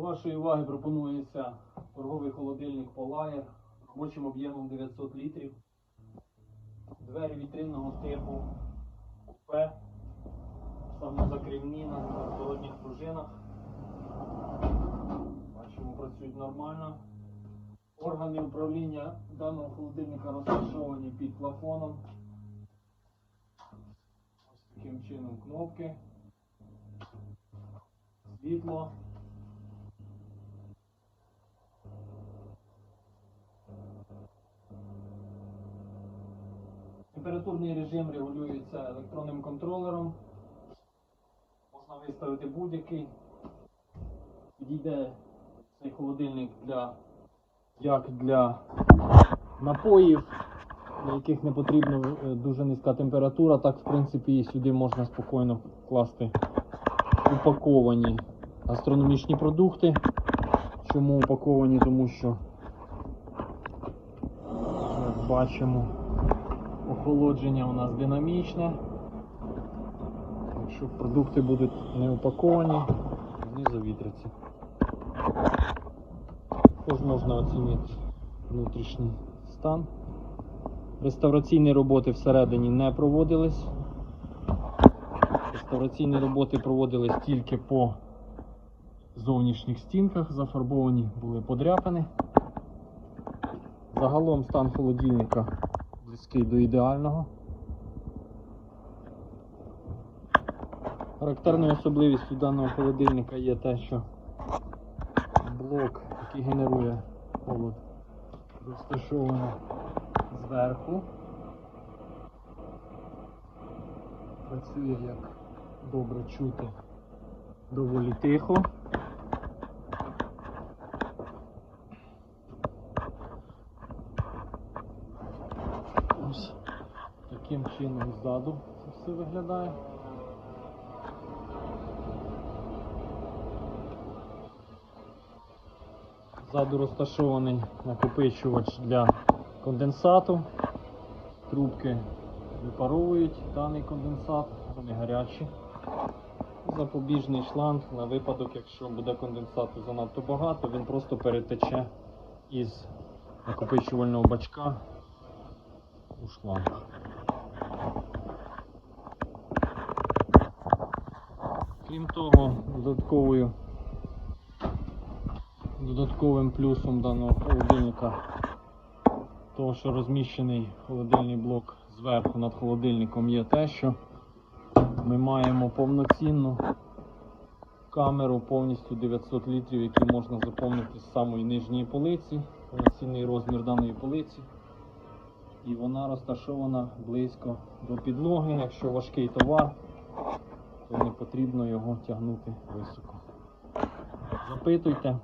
До вашої уваги пропонується торговий холодильник Polire робочим об'ємом 900 літрів. Двері вітринного типу купе, самозакривні на зворотніх пружинах. Бачимо, працюють нормально. Органи управління даного холодильника розташовані під плафоном. Ось таким чином кнопки, світло. Температурний режим регулюється електронним контролером. Можна виставити будь-який. Підійде цей холодильник для, як для напоїв, для яких не потрібна е, дуже низька температура, так в принципі і сюди можна спокійно вкласти упаковані гастрономічні продукти. Чому упаковані? Тому що, як бачимо, охолодження у нас динамічне. Якщо продукти будуть не упаковані, вони завітряться. Також можна оцінити внутрішній стан. Реставраційні роботи всередині не проводились. Реставраційні роботи проводились тільки по зовнішніх стінках, зафарбовані були подряпини. Загалом стан холодильника близький до ідеального. Характерною особливістю даного холодильника є те, що блок, який генерує холод, розташовано зверху. Працює як добре чути доволі тихо. Ось таким чином ззаду це все виглядає. Ззаду розташований накопичувач для конденсату. Трубки випаровують даний конденсат, вони гарячі. Запобіжний шланг на випадок, якщо буде конденсату занадто багато, він просто перетече із накопичувального бачка у шланг. Крім того, додатковою Додатковим плюсом даного холодильника, того, що розміщений холодильний блок зверху над холодильником, є те, що ми маємо повноцінну камеру повністю 900 літрів, які можна заповнити з самої нижньої полиці, повноцінний розмір даної полиці. І вона розташована близько до підлоги. Якщо важкий товар, потрібно його тягнути високо. Запитуйте.